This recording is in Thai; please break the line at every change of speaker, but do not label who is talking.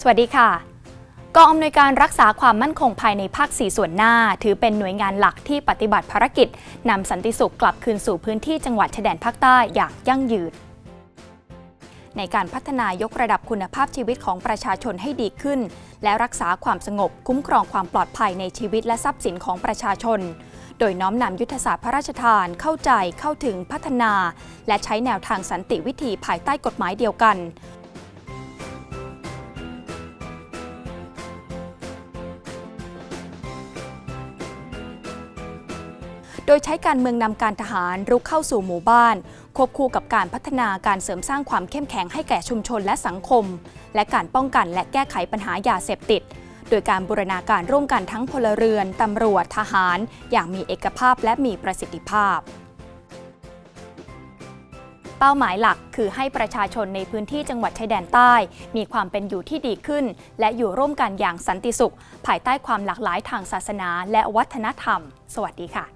สวัสดีค่ะกองอำนวยการรักษาความมั่นคงภายในภาค 4 ส่วนหน้า ถือเป็นหน่วยงานหลักที่ปฏิบัติภารกิจนำสันติสุขกลับคืนสู่พื้นที่จังหวัดชายแดนภาคใต้อย่างยั่งยืน ในการพัฒนายกระดับคุณภาพชีวิตของประชาชนให้ดีขึ้น และรักษาความสงบคุ้มครองความปลอดภัยในชีวิตและทรัพย์สินของประชาชน โดยน้อมนำยุทธศาสตร์พระราชทานเข้าใจเข้าถึงพัฒนา และใช้แนวทางสันติวิธีภายใต้กฎหมายเดียวกัน โดยใช้การเมืองนำการทหารรุกเข้าสู่หมู่บ้าน ควบคู่กับการพัฒนาการเสริมสร้างความเข้มแข็งให้แก่ชุมชนและสังคม และการป้องกันและแก้ไขปัญหายาเสพติด โดยการบูรณาการร่วมกันทั้งพลเรือนตำรวจทหาร อย่างมีเอกภาพและมีประสิทธิภาพเป้าหมายหลักคือให้ประชาชนในพื้นที่จังหวัดชายแดนใต้ มีความเป็นอยู่ที่ดีขึ้น และอยู่ร่วมกันอย่างสันติสุข ภายใต้ความหลากหลายทางศาสนาและวัฒนธรรม สวัสดีค่ะ